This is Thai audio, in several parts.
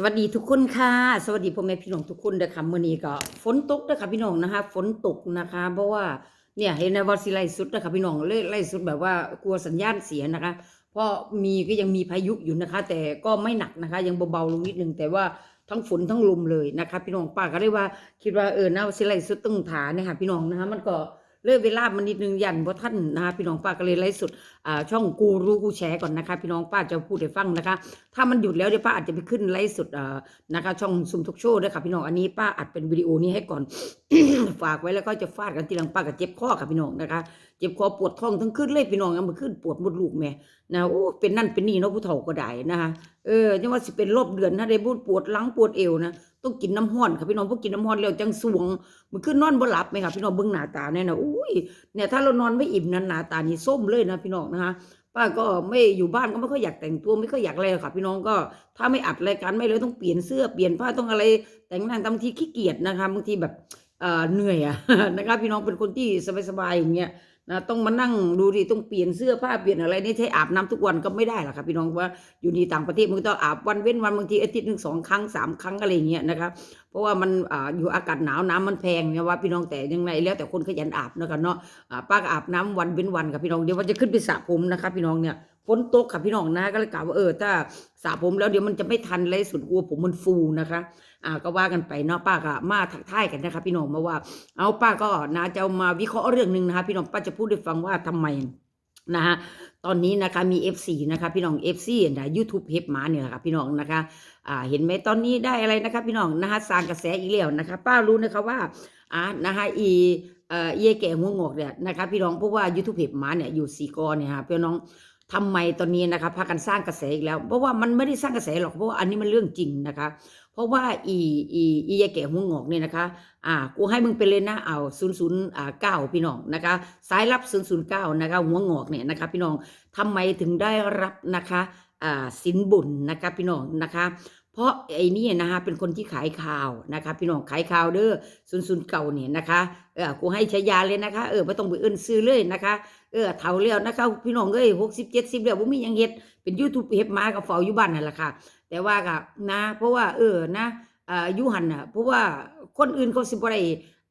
สวัสดีทุกคนค่ะ สวัสดีพ่อแม่พี่น้องทุกคนเด้อค่ะมื้อนี้ก็ฝนตกเด้อค่ะพี่น้องนะคะ ฝนตกนะคะ เพราะว่าเนี่ยเห็นในว่าสิไลสุดนะคะพี่น้องเลยไล่สุดแบบว่ากลัวสัญญาณเสียนะคะเพราะมีก็ยังมีพายุอยู่นะคะ แต่ก็ไม่หนักนะคะ ยังเบาๆลงนิดนึงแต่ว่าทั้งฝนทั้งลมเลยนะคะ พี่น้องป้าก็เลยว่าคิดว่าเออนะสิไลสุดต้องถาเนี่ยค่ะพี่น้องนะคะมันก็ เลยเวลามันนิดนึงยันเพราะท่านนะคะพี่น้องป้าก็เลยไล่สุดอ่าช่องกูรู้กูแชร์ก่อนนะคะ พี่น้องป้าจะพูดให้ฟังนะคะ ถ้ามันหยุดแล้วเดี๋ยวป้าอาจจะไปขึ้นไลฟ์สดอ่านะคะ ช่องซุมทุกโชว์ด้วยค่ะพี่น้องอันนี้ป้าอัดเป็นวิดีโอนี้ให้ก่อน ฝากไว้แล้วก็จะฟาดกันทีหลังป้าก็เจ็บข้อค่ะพี่น้องนะคะ เจ็บคอปวดท้องทั้งขึ้นเลยพี่น้องเอามาขึ้นปวดมดลูกแม่นะโอ้เป็นนั่นเป็นนี่เนาะผู้เฒ่าก็ได้นะคะ เออจังว่าสิเป็นรอบเดือนนะได้บูดปวดหลังปวดเอวนะต้องกินน้ำห้อนค่ะพี่น้องพวกกินน้ำห้อนแล้วจังสวงมันขึ้นนอนบ่หลับไหมค่ะพี่น้องเบิ่งหน้าตาเนี่ยนะอุ้ยเนี่ยถ้าเรานอนไม่อิ่มนั้นหน้าตานี่ส้มเลยนะพี่น้องนะคะป้าก็ไม่อยู่บ้านก็ไม่ค่อยอยากแต่งตัวไม่ค่อยอยากอะไรค่ะ พี่น้องก็ถ้าไม่อัดรายการไม่เลยต้องเปลี่ยนเสื้อเปลี่ยนผ้าต้องอะไร แต่งหน้าบางทีขี้เกียจนะคะบางทีแบบเออเหนื่อยอะนะคะพี่น้องเป็นคนที่สบายๆอย่างเงี้ย นะต้องมานั่งดูดิต้องเปลี่ยนเสื้อผ้าเปลี่ยนอะไรนี่ใช้อาบน้ำทุกวันก็ไม่ได้หรอกค่ะพี่น้องว่าอยู่ในต่างประเทศมันก็ต้องอาบวันเว้นวันบางทีอาทิตย์หนึ่งสองครั้งสามครั้งอะไรเงี้ยนะคะเพราะว่ามันออยู่อากาศหนาวน้ำมันแพงเนี่ยว่าพี่น้องแต่ยังไงแล้วแต่คนขยันอาบนะคะเนาะป้าก็อาบน้ำวันเป็นวันค่ะพี่น้องเดี๋ยวว่าจะขึ้นไปสระผมนะคะพี่น้องเนี่ยฝนตกค่ะพี่น้องนะก็เลยกล่าวว่าเออถ้าสระผมแล้วเดี๋ยวมันจะไม่ทันเลยสุดกลัวผมมันฟูนะคะ อ่าก็ว่ากันไปเนาะป้าก็มาทักทายกันนะคะพี่น้องมาว่า เอาป้าก็นะจะมาวิเคราะห์เรื่องหนึ่งนะคะพี่น้องป้าจะพูดให้ฟังว่าทำไมนะฮะตอนนี้นะคะมี FC นะคะพี่น้อง FC นะยูทูบเฮปหมาเนี่ยนะคะพี่น้องนะคะอ่าเห็นไหมตอนนี้ได้อะไรนะคะพี่น้องนะคะสร้างกระแสอีกแล้วนะคะ ป้ารู้นะคะว่าอ่านะคะอีเอ่อเยแก่หัวงอกเนี่ยนะคะพี่น้องเพราะว่ายูทูบเพจหมาเนี่ยอยู่สีกอเนี่ยฮะพี่น้องทำไมตอนนี้นะคะพากันสร้างกระแสอีกแล้ว เพราะว่ามันไม่ได้สร้างกระแสหรอกเพราะว่าอันนี้มันเรื่องจริงนะคะ ราะว่าอีอีอีเย่แก่หัวงอกเนี่ยนะคะ อ่า กูให้มึงไปเลยนะ เอาศูนย์ศูนย์อ่าเก้าพี่น้องนะคะ สายรับศูนย์ศูนย์เก้านะคะ หัวงอกเนี่ยนะคะ พี่น้องทำไมถึงได้รับนะคะ อ่าสินบุญนะคะพี่น้องนะคะ เพราะไอ้นี่นะคะเป็นคนที่ขายข่าวนะคะ พี่น้องขายข่าวเด้อศูนย์ศูนย์เก่าเนี่ยนะคะ เออ กูให้ฉายาเลยนะคะ เออไม่ต้องไปเอื้นซื้อเลยนะคะ เออเท่าแล้วนะคะพี่น้องเอ้ยหกสิบเจ็ดสิบแล้วผมมีหยังเฮ็ดเป็นยูทูบเฮ็ดมากับเฝ้าอยู่บ้านนั่นแหละค่ะ แต่ว่าก็นะ เพราะว่า เออนะอ่าอยู่หันน่ะเพราะว่าคนอื่นเขาสิบ่ได้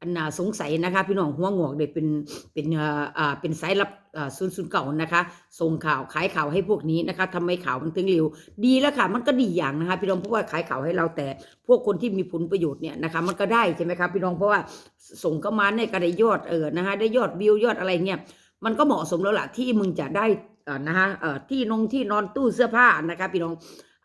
อันน่าสงสัยนะคะ พี่น้องหัวงอกเด้เป็นเป็นเอ่ออ่าเป็นสายลับอ่าศูนย์ศูนย์เก่านะคะส่งข่าวขายข่าวให้พวกนี้นะคะทำให้ข่าวมันถึงเร็ว ดีแล้วค่ะ มันก็ดีอย่างนะคะ พี่น้องเพราะว่าขายข่าวให้เราแต่พวกคนที่มีผลประโยชน์เนี่ยนะคะมันก็ได้ใช่ไหมครับพี่น้องเพราะว่าส่งเข้ามาเนี่ยก็ได้ยอดเออนะคะได้ยอดวิวยอดอะไรเงี้ย มันก็เหมาะสมแล้วล่ะที่มึงจะได้นะคะที่นงที่นอนตู้เสื้อผ้านะคะพี่น้อง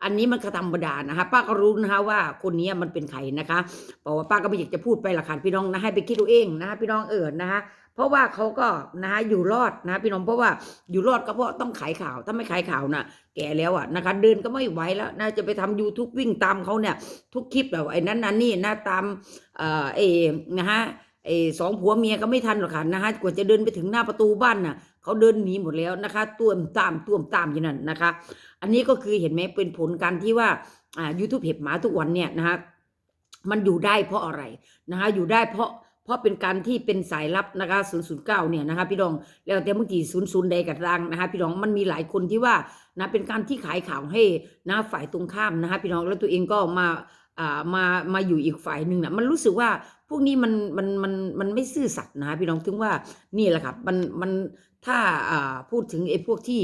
อันนี้มันก็ธรรมดานะคะป้าก็รู้นะคะว่าคนนี้มันเป็นใครนะคะบอกว่าป้าก็ไม่อยากจะพูดไปหละค่ะพี่น้องนะให้ไปคิดดูเองนะคะพี่น้องเออนะคะเพราะว่าเขาก็นะคะอยู่รอดนะพี่น้องเพราะว่าอยู่รอดก็เพราะต้องขายข่าวถ้าไม่ขายข่าวน่ะ แก่แล้วอะนะคะเดินก็ไม่ไหวแล้วน่าจะไปทำ YouTube วิ่งตามเขาเนี่ยทุกคลิปแบบไอ้นั้นนั่นนี่นะตามเอ่อเอนะฮะ ไอ้สองผัวเมียก็ไม่ทันหรอกค่ะนะฮะกว่าจะเดินไปถึงหน้าประตูบ้านน่ะเขาเดินหนีหมดแล้วนะคะต้วมตามต้วมตามอยู่นั่นนะคะ อันนี้ก็คือเห็นไหมเป็นผลการที่ว่าอ่ายูทูบเห็บหมาทุกวันเนี่ยนะฮะมันอยู่ได้เพราะอะไรนะคะอยู่ได้เพราะเพราะเป็นการที่เป็นสายลับนะคะ 009 เนี่ยนะคะพี่น้องแล้วแต่บางที00 ใดกับรังนะคะพี่น้องมันมีหลายคนที่ว่านะเป็นการที่ขายข่าวให้นะฝ่ายตรงข้ามนะคะพี่น้องแล้วตัวเองก็มา มามาอยู่อีกฝ่ายหนึ่งนะมันรู้สึกว่าพวกนี้มันมันมันมันไม่ซื่อสัตย์นะพี่น้องถึงว่านี่แหละครับมันมันถ้าพูดถึงไอ้พวกที่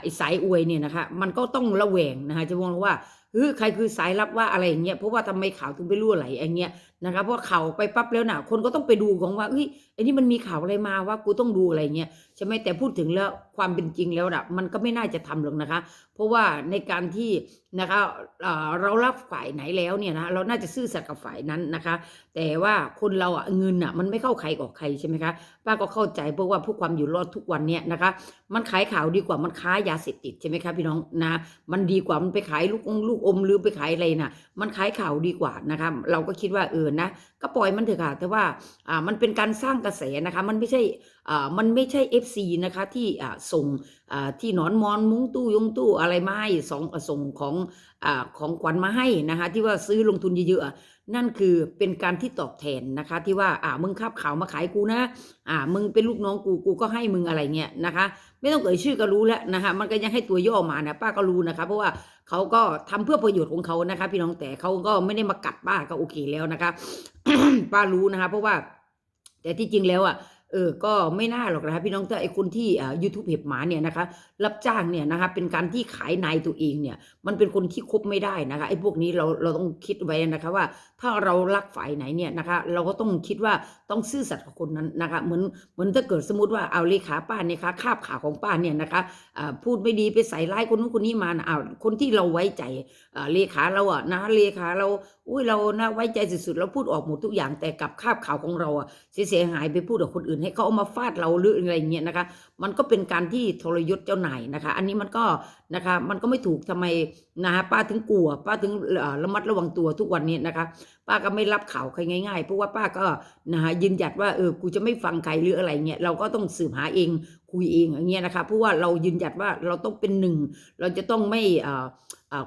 ไอ้สายอวยเนี่ยนะคะมันก็ต้องระแวงนะคะจะมองว่าเฮ้ยใครคือสายลับว่าอะไรอย่างเงี้ยเพราะว่าทำไมข่าวถึงไปรั่วไหลอย่างเงี้ย นะคะเพราะข่าวไปปั๊บแล้วน่ะ คนก็ต้องไปดูของว่าเฮ้ยไอ้นี่มันมีข่าวอะไรมาว่ากูต้องดูอะไรเงี้ยใช่ไหมแต่พูดถึงแล้วความเป็นจริงแล้วน่ะ มันก็ไม่น่าจะทำหรอกนะคะ เพราะว่าในการที่นะคะเรารับฝ่ายไหนแล้วเนี่ยนะเราน่าจะซื่อสัตย์กับฝ่ายนั้นนะคะ แต่ว่าคนเราอะเงินอะมันไม่เข้าใครออกใครใช่ไหมคะป้าก็เข้าใจเพราะว่าพวกความอยู่รอดทุกวันเนี่ยนะคะ มันขายข่าวดีกว่ามันค้ายาเสพติดใช่ไหมคะพี่น้องนะ มันดีกว่ามันไปขายลูกองลูกอมหรือไปขายอะไรนะมันขายข่าวดีกว่านะคะ เราก็คิดว่าเออนะก็ปล่อยมันเถอะค่ะ แต่ว่าอ่ามันเป็นการสร้างกระแสนะคะ มันไม่ใช่อ่ามันไม่ใช่ FC นะคะที่อ่าส่งอ่าที่หนอนมอนมุ้งตู้ยงตู้อะไรมาให้สองส่งของอ่าของขวัญมาให้นะคะที่ว่าซื้อลงทุนเยอะๆนั่นคือเป็นการที่ตอบแทนนะคะ ที่ว่าอ่ามึงคาบข่าวมาขายกูนะอ่ามึงเป็นลูกน้องกูกูก็ให้มึงอะไรเงี้ยนะคะ ไม่ต้องเอ่ยชื่อก็รู้แล้วนะคะมันก็ยังให้ตัวย่อมานะป้าก็รู้นะคะ เพราะว่า เขาก็ทำเพื่อประโยชน์ของเขานะคะ พี่น้องแต่เขาก็ไม่ได้มากัดป้าก็โอเคแล้วนะคะ ป้ารู้นะคะ เพราะว่า แต่ที่จริงแล้วอะเออ ก็ไม่น่าหรอกนะคะพี่น้องแต่ไอ้คนที่อ่ายูทูบเห็บหมาเนี่ยนะคะ รับจ้างเนี่ยนะคะเป็นการที่ขายนายตัวเองเนี่ยมันเป็นคนที่คบไม่ได้นะคะไอ้พวกนี้เราเราต้องคิดไว้นะคะว่า ถ้าเรารักฝ่ายไหนเนี่ยนะคะเราก็ต้องคิดว่าต้องซื่อสัตย์กับคนนั้นนะคะเหมือนเหมือนถ้าเกิดสมมติว่าเอาเลขาป้าเนี่ยคะคาบขาของป้าเนี่ยนะคะพูดไม่ดีไปใส่ร้ายคนนู้นคนนี้มานะอ้าคนที่เราไว้ใจเลขาเราอะนะเลขาเราอุ้ยเรานะไว้ใจสุดๆเราพูดออกหมดทุกอย่างแต่กับคาบข่าวของเราอะเสียหายไปพูดกับคนอื่นให้เขาเอามาฟาดเราหรืออะไรเงี้ยนะคะ มันก็เป็นการที่ทรยศเจ้านายนะคะ อันนี้มันก็นะคะมันก็ไม่ถูกทำไมนะคะป้าถึงกลัว ป้าถึงระมัดระวังตัวทุกวันนี้นะคะ ป้าก็ไม่รับข่าวใครง่ายๆ เพราะว่าป้าก็นะคะยืนหยัดว่าเออกูจะไม่ฟังใครหรืออะไรเงี้ยเราก็ต้องสืบหาเอง คุยเองอย่างเงี้ยนะคะเพราะว่าเรายืนหยัดว่าเราต้องเป็นหนึ่ง เราจะต้องไม่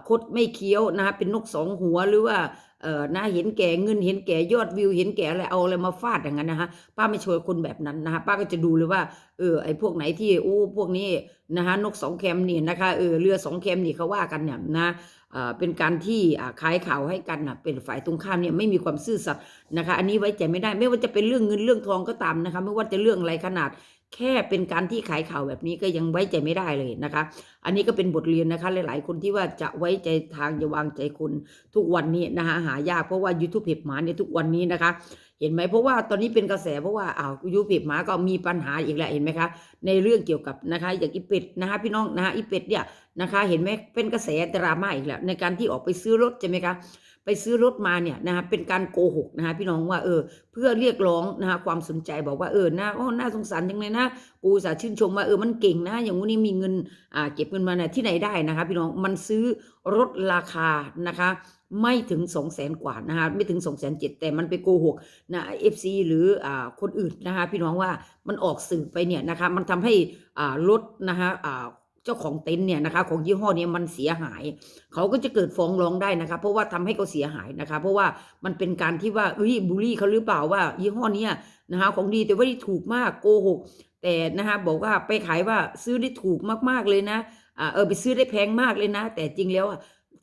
คดไม่เคี้ยวนะคะเป็นนกสองหัวหรือว่าเออหน้าเห็นแก่เงินเห็นแก่ยอดวิว เห็นแก่อะไรเอาอะไรมาฟาดอย่างนั้นนะคะป้าไม่ช่วยคนแบบนั้นนะคะป้าก็จะดูเลยว่าเออไอ้พวกไหนที่โอ้พวกนี้นะคะนกสองแคมเนี่ยนะคะเออเรือสองแคมนี่เขาว่ากันเนี่ยนะอ่าเป็นการที่อ่าขายข่าวให้กันนะเป็นฝ่ายตรงข้ามเนี่ยไม่มีความซื่อสัตย์นะคะ อันนี้ไว้ใจไม่ได้ไม่ว่าจะเป็นเรื่องเงินเรื่องทองก็ตามนะคะ ไม่ว่าจะเรื่องอะไรขนาด แค่เป็นการที่ขายข่าวแบบนี้ก็ยังไว้ใจไม่ได้เลยนะคะ อันนี้ก็เป็นบทเรียนนะคะ หลาย ๆ คนที่ว่าจะไว้ใจทางจะวางใจคนทุกวันนี้นะคะหายากเพราะว่า YouTube เห็บหมาเนี่ยทุกวันนี้นะคะ เห็นไหมเพราะว่าตอนนี้เป็นกระแสเพราะว่าอ้าวยูทูบเห็บหมาก็มีปัญหาอีกแล้วเห็นไหมคะในเรื่องเกี่ยวกับนะคะอย่างอีเป็ดนะคะพี่น้องนะคะอีเป็ดเนี่ยนะคะ เห็นไหมเป็นกระแสดราม่าอีกแล้วในการที่ออกไปซื้อรถใช่ไหมคะ ไปซื้อรถมาเนี่ยนะคะเป็นการโกหกนะคะพี่น้องว่าเออเพื่อเรียกร้องนะคะความสนใจบอกว่าเออหน่าโอ้น่าสงสารจังเลยนะกูสาชื่นชมว่าเออมันเก่งนะอย่างวันนี้มีเงินอ่าเก็บเงินมาเนี่ยที่ไหนได้นะคะพี่น้องมันซื้อรถราคานะคะไม่ถึง2องแสนกว่านะคะไม่ถึง2องแสนเจ็ดแต่มันไปโกหกนะเอฟซีหรืออ่าคนอื่นนะคะพี่น้องว่ามันออกสื่อไปเนี่ยนะคะมันทำให้อ่ารถนะคะอ่า เจ้าของเต็นท์เนี่ยนะคะ ของยี่ห้อเนี้มันเสียหาย เขาก็จะเกิดฟ้องร้องได้นะคะ เพราะว่าทำให้เขาเสียหายนะคะ เพราะว่ามันเป็นการที่ว่าเอ้ยบูลลี่เขาหรือเปล่าว่า ยี่ห้อเนี้ยนะคะของดีแต่ว่าที่ถูกมากโกหกแต่นะคะบอกว่าไปขายว่าซื้อได้ถูกมากๆเลยนะอ่าเออไปซื้อได้แพงมากเลยนะ แต่จริงแล้ว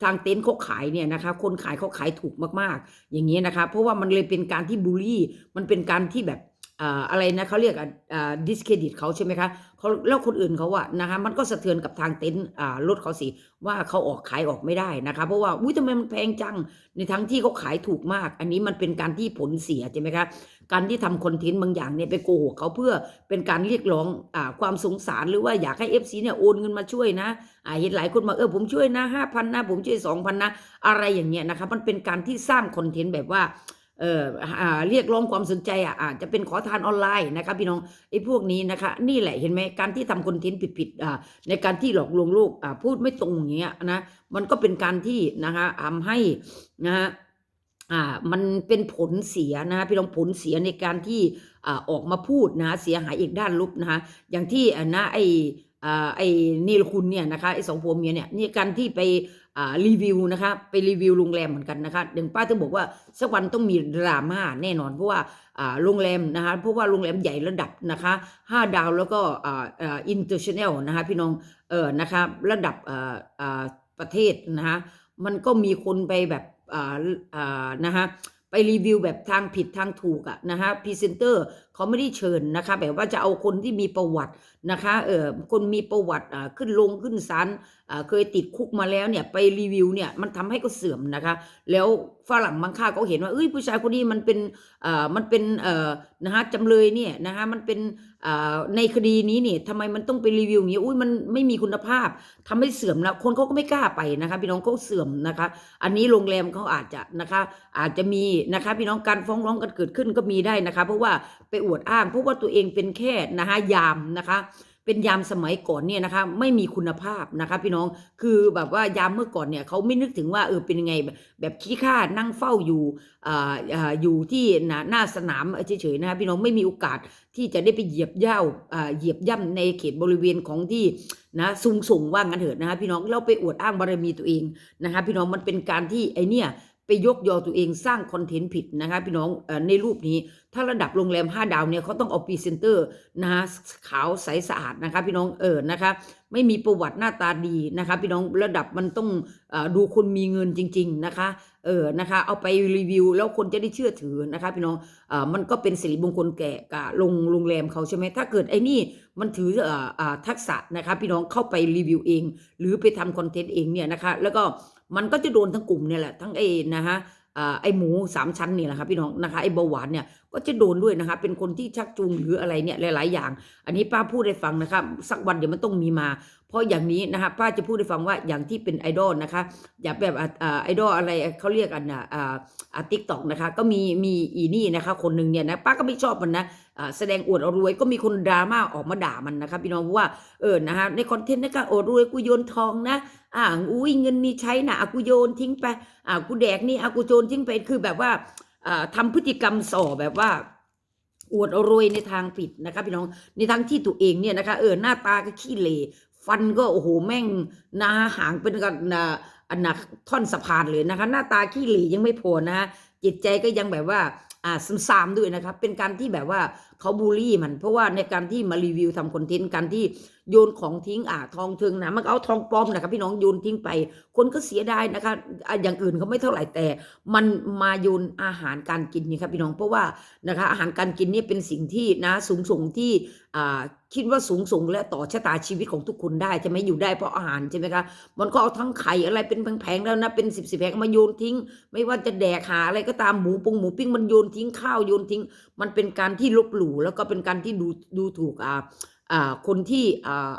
ทางเต็นท์เขาขายเนี่ยนะคะ คนขายเขาขายถูกมากๆ อย่างนี้นะคะ เพราะว่ามันเลยเป็นการที่บูลลี่ มันเป็นการที่แบบ อะไรนะเขาเรียกอ่าดิสเครดิตเขาใช่ไหมคะเขาแล้วคนอื่นเขาอะนะคะมันก็สะเทือนกับทางเต็นท์อ่ารถเขาสิว่าเขาออกขายออกไม่ได้นะคะ เพราะว่าอุ้ยทำไมมันแพงจังในทั้งที่เขาขายถูกมาก อันนี้มันเป็นการที่ผลเสียใช่ไหมคะการที่ทำคอนเทนต์บางอย่างเนี่ยไปโกหกเขาเพื่อเป็นการเรียกร้องอ่าความสงสารหรือว่าอยากให้ FC เนี่ยโอนเงินมาช่วยนะอ่าเห็นหลายคนมาเออผมช่วยนะห้าพันนะผมช่วยสองพันนะอะไรอย่างเงี้ยนะคะมันเป็นการที่สร้างคอนเทนต์แบบว่า เอ่อเรียกร้องความสนใจอะอาจจะเป็นขอทานออนไลน์นะคะพี่น้องไอ้พวกนี้นะคะ นี่แหละเห็นไหมการที่ทำคอนเทนต์ผิดๆอ่าในการที่หลอกลวงลูกอ่าพูดไม่ตรงอย่างเงี้ยนะมันก็เป็นการที่นะคะทำให้นะฮะอ่ามันเป็นผลเสียนะพี่น้องผลเสียในการที่อ่าออกมาพูดนะเสียหายอีกด้านลบนะคะอย่างที่อ่านะไออ่าไอ้นิลคุณเนี่ยนะคะไอ้สองผัวเมียเนี่ยนี่การที่ไป รีวิวนะคะไปรีวิวโรงแรมเหมือนกันนะคะเดี๋ยวป้าถึงบอกว่าสักวันต้องมีดราม่าแน่นอนเพราะว่าอ่าโรงแรมนะคะเพราะว่าโรงแรมใหญ่ระดับนะคะห้าดาวแล้วก็อ่าอ่าอินเตอร์เนชั่นแนลนะคะพี่น้องเออนะคะระดับอ่าอ่าประเทศนะคะมันก็มีคนไปแบบอ่าอ่านะคะไปรีวิวแบบทางผิดทางถูกอะนะคะพรีเซนเตอร์เขาไม่ได้เชิญนะคะแบบว่าจะเอาคนที่มีประวัตินะคะเออคนมีประวัติอ่าขึ้นลงขึ้นศาลอ่าเคยติดคุกมาแล้วเนี่ยไปรีวิวเนี่ยมันทำให้เขาเสื่อมนะคะ แล้วฝรั่งบางค่าเขาเห็นว่าเอ้ยผู้ชายคนนี้มันเป็นอ่ามันเป็นเอ่อนะฮะจำเลยเนี่ยนะฮะมันเป็นอ่าในคดีนี้เนี่ยทำไมมันต้องไปรีวิวอย่างนี้อุ้ยมันไม่มีคุณภาพทำให้เสื่อมแล้วคนเขาก็ไม่กล้าไปนะคะพี่น้องเขาเสื่อมนะคะ อันนี้โรงแรมเขาอาจจะนะคะอาจจะมีนะคะพี่น้องการฟ้องร้องกันเกิดขึ้นก็มีได้นะคะ เพราะว่าไปอวดอ้าง เพราะว่าตัวเองเป็นแค่นะคะยามนะคะเป็นยามสมัยก่อนเนี่ยนะคะไม่มีคุณภาพนะคะพี่น้องคือแบบว่ายามเมื่อก่อนเนี่ยเขาไม่นึกถึงว่าเออเป็นยังไงแบบขี้ข้านั่งเฝ้าอยู่อ่าอ่าอยู่ที่หน้าหน้าสนามเฉยๆนะคะพี่น้องไม่มีโอกาสที่จะได้ไปเหยียบย่าอ่าเหยียบย่ำในเขตบริเวณของที่นะสูงส่งว่างั้นเถอะนะคะพี่น้องเราไปอวดอ้างบารมีตัวเองนะคะพี่น้องมันเป็นการที่ไอเนี่ย ไปยกยอตัวเองสร้างคอนเทนต์ผิดนะคะพี่น้องในรูปนี้ถ้าระดับโรงแรม 5 ดาวเนี่ยเขาต้องเอาพรีเซนเตอร์นะคะขาวใสสะอาดนะคะพี่น้องเออนะคะไม่มีประวัติหน้าตาดีนะคะพี่น้องระดับมันต้องอดูคนมีเงินจริง ๆนะคะเออนะคะเอาไปรีวิวแล้วคนจะได้เชื่อถือนะคะพี่น้องอมันก็เป็นสิริมงคลแก่กับโรงโรงแรมเขาใช่ไหมถ้าเกิดไอ้นี่มันถืออออ่าทักษะนะคะพี่น้องเข้าไปรีวิวเอง หรือไปทำคอนเทนต์เองเนี่ยนะคะแล้วก็ มันก็จะโดนทั้งกลุ่มเนี่ยแหละทั้งไอ้นะคะไอ้หมูสามชั้นนี่แหละครับพี่น้องนะคะไอ้เบาหวานเนี่ยก็จะโดนด้วยนะคะ เป็นคนที่ชักจูงหรืออะไรเนี่ยหลาย ๆ อย่าง อันนี้ป้าพูดให้ฟังนะคะสักวันเดี๋ยวมันต้องมีมา เพราะอย่างนี้นะคะป้าจะพูดให้ฟังว่าอย่างที่เป็นไอดอลนะคะ อย่าแบบไอดอลอะไรเขาเรียกกันอ่าอ่าทิกตอกนะคะ ก็มีมีอีนี่นะคะ คนหนึ่งเนี่ยนะป้าก็ไม่ชอบมันนะแสดงอวดอรวยก็มีคนดราม่าออกมาด่ามันนะคะพี่น้องเพราะว่าเออนะคะในคอนเทนต์นะคะอวดรวยกูโยนทองนะอ่าอุ้ยเงินมีใช้นะอะกูโยนทิ้งไปอ่ากูแดกนี่อะกูโยนทิ้งไปคือแบบว่าอ่าทำพฤติกรรมส่อแบบว่าอวดรวยในทางผิดนะคะพี่น้องในทางที่ตัวเองเนี่ยนะคะเออหน้าตาก็ขี้เหร่ ฟันก็โอ้โหแม่งหนาหางเป็นกันนะอันหนักท่อนสะพานเลยนะคะ หน้าตาขี้เหร่ยังไม่พอนะฮะจิตใจก็ยังแบบว่าอ่าซ้ำๆด้วยนะครับ เป็นการที่แบบว่าเขาบูลลี่มัน เพราะว่าในการที่มารีวิวทำคอนเทนต์การที่โยนของทิ้งอ่าทองเทิงนะมันก็เอาทองปลอมนะครับพี่น้องโยนทิ้งไป คนก็เสียดายนะคะ อย่างอื่นเขาไม่เท่าไหร่แต่ มันมาโยนอาหารการกินนี่ครับพี่น้องเพราะว่านะคะอาหารการกินนี่เป็นสิ่งที่นะสูงส่งที่อ่าคิดว่าสูงส่งและต่อชะตาชีวิตของทุกคนได้ใช่ไหมอยู่ได้เพราะอาหารใช่ไหมคะมันก็เอาทั้งไข่อะไรเป็นแผงๆแล้วนะเป็นสิบสิบแผงเอามาโยนทิ้ง ไม่ว่าจะแดกหาอะไรก็ตามหมูปงหมูปิ้งมันโยนทิ้งข้าวโยนทิ้ง มันเป็นการที่ลบหลู่แล้วก็เป็นการที่ดูดูถูกอ่าอ่า คนที่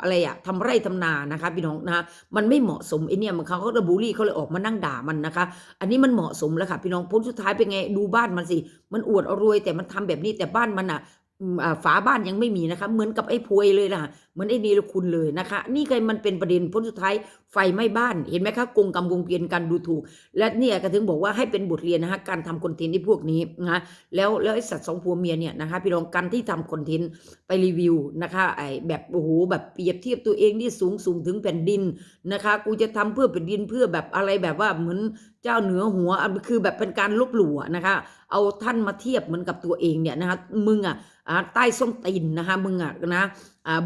อะไรอะทำไร่ทำนานะคะพี่น้องนะมันไม่เหมาะสมไอเนี่ยมันเขาก็ระบูลลี่เขาเลยออกมานั่งด่ามันนะคะ อันนี้มันเหมาะสมแล้วค่ะพี่น้องผลสุดท้ายเป็นไงดูบ้านมันสิมันอวดเอารวยแต่มันทำแบบนี้แต่บ้านมันอะฝาบ้านยังไม่มีนะคะ เหมือนกับไอ้พวยเลยนะ เหมือนไอ้นีรคุณเลยนะคะ นี่ก็มันเป็นประเด็นผลสุดท้ายไฟไหม้บ้านเห็นไหมคะกงกรรมกงเกวียนกันดูถูก และเนี่ยก็ถึงบอกว่าให้เป็นบทเรียนนะคะการทำคอนเทนต์ที่พวกนี้นะแล้วแล้วไอ้สัตว์สองผัวเมียเนี่ยนะคะพี่น้องการที่ทำคอนเทนต์ไปรีวิวนะคะไอแบบโอ้โหแบบเปรียบเทียบตัวเองที่สูงสูงถึงแผ่นดินนะคะ กูจะทำเพื่อแผ่นดินเพื่อแบบอะไรแบบว่าเหมือนเจ้าเหนือหัวคือแบบเป็นการลบหลู่นะคะ เอาท่านมาเทียบเหมือนกับตัวเองเนี่ยนะคะมึงอะอ่าใต้ส้มตีนนะคะมึงอะนะ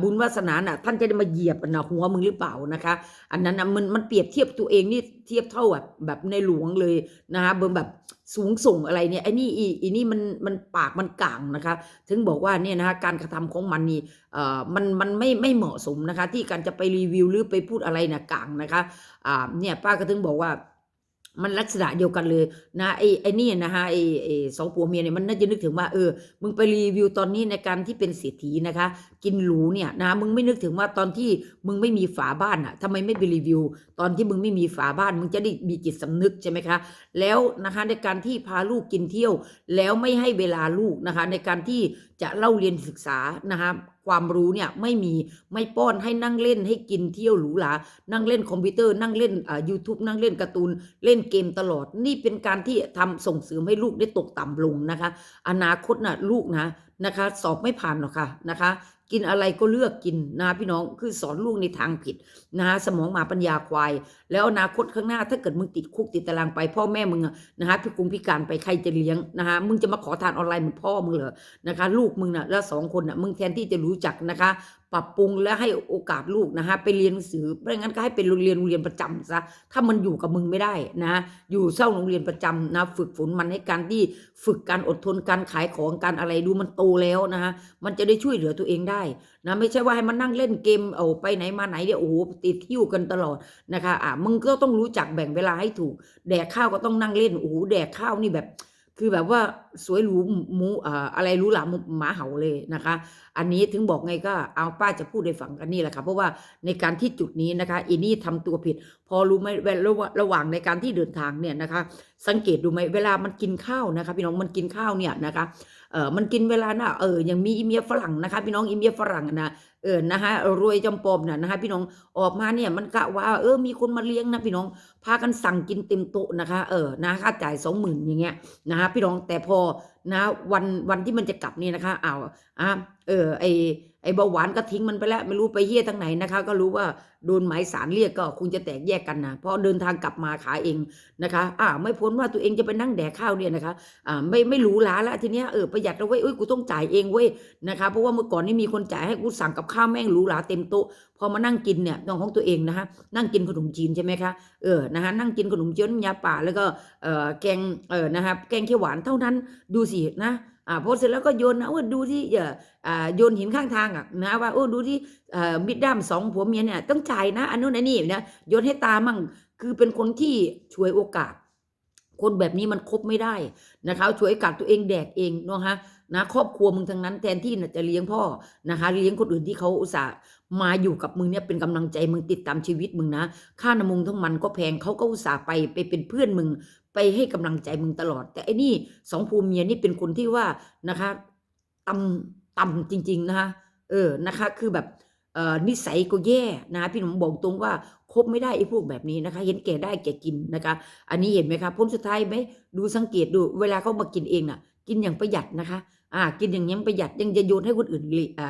บุญวาสนาน่ะท่านจะได้มาเหยียบนะหัวมึงหรือเปล่านะคะ อันนั้นนะมันมันเปรียบเทียบตัวเองนี่เทียบเท่าแบบแบบในหลวงเลยนะคะเบิ่งแบบสูงส่งอะไรเนี่ยไอ้นี่อีอีนี่มันมันปากมันก่างนะคะ ถึงบอกว่าเนี่ยนะคะการกระทำของมันนี่เอ่อมันมันไม่ไม่เหมาะสมนะคะ ที่การจะไปรีวิวหรือไปพูดอะไรนะกลางนะคะอ่าเนี่ยป้าก็ถึงบอกว่ามันลักษณะเดียวกันเลยนะไอ้ไอ้นี่นะฮะไอ้ไอ้สองผัวเมียเนี่ยมันน่าจะนึกถึงว่าเออมึงไปรีวิวตอนนี้ในการที่เป็นเศรษฐีนะคะกินหรูเนี่ยนะมึงไม่นึกถึงว่าตอนที่มึงไม่มีฝาบ้านอะทำไมไม่ไปรีวิว ตอนที่มึงไม่มีฝาบ้าน มึงจะได้มีจิตสำนึกใช่ไหมคะ แล้วนะคะในการที่พาลูกกินเที่ยว แล้วไม่ให้เวลาลูกนะคะ ในการที่จะเล่าเรียนศึกษานะคะความรู้เนี่ยไม่มีไม่ป้อนให้นั่งเล่นให้กินเที่ยวหรูหรานั่งเล่นคอมพิวเตอร์นั่งเล่นอ่า YouTube นั่งเล่นการ์ตูนเล่นเกมตลอด นี่เป็นการที่ทำส่งเสริมให้ลูกได้ตกต่ำลงนะคะ อนาคตน่ะลูกนะนะคะ สอบไม่ผ่านหรอกค่ะนะคะ กินอะไรก็เลือกกินนะพี่น้องคือสอนลูกในทางผิดนะสมองหมาปัญญาควาย แล้วอนาคตข้างหน้าถ้าเกิดมึงติดคุกติดตารางไปพ่อแม่มึงนะฮะพี่กุงพิการไปใครจะเลี้ยงนะคะมึงจะมาขอทานออนไลน์เหมือนพ่อมึงเหรอนะคะ ลูกมึงน่ะแล้วสองคนน่ะมึงแทนที่จะรู้จักนะคะ ปรับปรุงและให้โอกาสลูกนะคะไปเรียนหนังสือไม่งั้นก็ให้เป็นโรงเรียนโรงเรียนประจำซะถ้ามันอยู่กับมึงไม่ได้นะอยู่เศร้าโรงเรียนประจำนะฝึกฝนมันให้การที่ฝึกการอดทนการขายของการอะไรดูมันโตแล้วนะคะมันจะได้ช่วยเหลือตัวเองได้นะไม่ใช่ว่าให้มันนั่งเล่นเกมเอาไปไหนมาไหนเดี๋ยวโอ้โหติดหิ้วกันตลอดนะคะอะมึงก็ต้องรู้จักแบ่งเวลาให้ถูก แดกข้าวก็ต้องนั่งเล่นโอ้โหแดกข้าวนี่แบบ คือแบบว่าสวยหรูหมูอะไรหรู้หลาหมาเห่าเลยนะคะ อันนี้ถึงบอกไงก็เอาป้าจะพูดในฝั่งกันนี่แหละค่ะเพราะว่าในการที่จุดนี้นะคะอินี่ทำตัวผิด พอรู้ไหมเวลาระหว่างในการที่เดินทางเนี่ยนะคะ สังเกตดูไหมเวลามันกินข้าวนะคะ พี่น้องมันกินข้าวเนี่ยนะคะเออมันกินเวลาน่ะเออยังมีอีเมียฝรั่งนะคะ พี่น้องอีเมียฝรั่งนะเออนะคะรวยจำปอมน่ะนะคะ พี่น้องออกมาเนี่ยมันกะว่าเออมีคนมาเลี้ยงนะพี่น้องพากันสั่งกินเต็มโต๊ะนะคะ เออนะค่าจ่ายสองหมื่นอย่างเงี้ยนะคะพี่น้องแต่พอนะวันวันที่มันจะกลับนี่นะคะอ้าวอะเออไอ ไอ้เบาหวานก็ทิ้งมันไปแล้วไม่รู้ไปเฮี้ยทางไหนนะคะ ก็รู้ว่าโดนหมายสารเรียกก็คงจะแตกแยกกันนะเพราะเดินทางกลับมาขาเองนะคะอ่าไม่พ้นว่าตัวเองจะไปนั่งแดกข้าวเนี่ยนะคะอ่าไม่ไม่หรูหราแล้วทีเนี้ยเออประหยัดแล้วเว้ยเอ้ยกูต้องจ่ายเองเว้ยนะคะเพราะว่าเมื่อก่อนนี่มีคนจ่ายให้กูสั่งกับข้าวแม่งหรูหราเต็มโต๊ะพอมานั่งกินเนี่ยต้องของตัวเองนะคะนั่งกินขนมจีนใช่ไหมคะเออนะคะนั่งกินขนมจีนยาป่าแล้วก็เอ่อแกงเออนะครับแกงเขียวหวานเท่านั้นดูสินะ อ่าพอเสร็จแล้วก็โยนนะว่าดูที่อ่ออ่าโยนหินข้างทางอะนะว่าโอ้ดูที่อ่อมิดด้ามสองผัวเมียเนี่ยต้องจ่ายนะอันนู้นอันนี้นะโยนให้ตามั่งคือเป็นคนที่ช่วยโอกาส คนแบบนี้มันคบไม่ได้นะคะช่วยกัดตัวเองแดกเองเนาะฮะนะครอบครัวมึงทั้งนั้นแทนที่จะเลี้ยงพ่อนะคะ เลี้ยงคนอื่นที่เขาอุตส่าห์มาอยู่กับมึงเนี่ยเป็นกำลังใจมึงติดตามชีวิตมึงนะ ค่าน้ำมุงทั้งมันก็แพงเขาก็อุตส่าห์ไปไปเป็นเพื่อนมึง ไปให้กำลังใจมึงตลอด แต่ไอ้นี่สองภูมิเมียนี่เป็นคนที่ว่านะคะต่ำต่ำจริง ๆนะคะเออนะคะ คือแบบเออนิสัยก็แย่นะะพี่หนุ่มบอกตรงว่าคบไม่ได้ไอ้พวกแบบนี้นะคะ เห็นแก่ได้แก่กินนะคะ อันนี้เห็นไหมคะผลสุดท้ายไหมดูสังเกตดูเวลาเขามากินเองน่ะ กินอย่างประหยัดนะคะ อ่า กินอย่างยังประหยัดยังจะโยนให้คนอื่น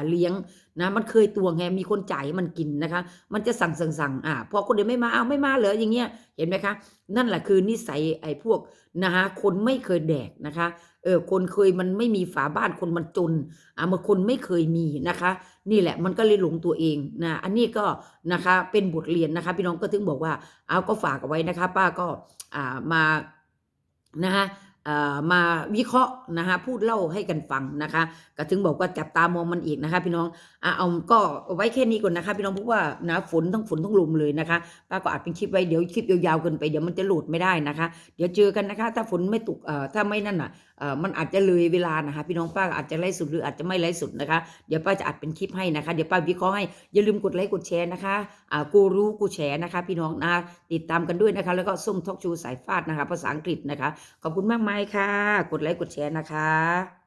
เลี้ยงนะ มันเคยตัวไงมีคนจ่ายมันกินนะคะ มันจะสั่งสั่งสั่งอ่าพอคนเดียวไม่มาเอาไม่มาเหรออย่างเงี้ยเห็นไหมคะ นั่นแหละคือนิสัยไอ้พวกนะคะคนไม่เคยแดกนะคะเออคนเคยมันไม่มีฝาบ้านคนมันจนอ่ามื่อคนไม่เคยมีนะคะ นี่แหละมันก็เลยหลงตัวเองนะอันนี้ก็นะคะเป็นบทเรียนนะคะ พี่น้องก็ถึงบอกว่าเอาก็ฝากเอาไว้นะคะ ป้าก็อ่ามานะคะ มาวิเคราะห์นะคะพูดเล่าให้กันฟังนะคะก็ถึงบอกว่าจับตามองมันอีกนะคะ พี่น้องอเอาก็ไว้แค่นี้ก่อนนะคะ พี่น้องเพราะว่านะฝนทั้งฝนทั้งลมเลยนะคะป้าก็อัดเป็นคลิปไว้เดี๋ยวคลิปยาวๆเกินไปเดี๋ยวมันจะหลุดไม่ได้นะคะ เดี๋ยวเจอกันนะคะ ถ้าฝนไม่ตกเอ่อถ้าไม่นั่นอะ มันอาจจะเลยเวลานะคะพี่น้องป้าอาจจะไล่สุดหรืออาจจะไม่ไล่สุดนะคะ เดี๋ยวป้าจะอัดเป็นคลิปให้นะคะ เดี๋ยวป้าวิเคราะห์ให้อย่าลืมกดไลค์กดแชร์นะคะอ่ากูรู้กูแชร์นะคะ พี่น้องนะติดตามกันด้วยนะคะ แล้วก็ส้มทอกชูสายฟาดนะคะ ภาษาอังกฤษนะคะ ขอบคุณมากมายค่ะ กดไลค์กดแชร์นะคะ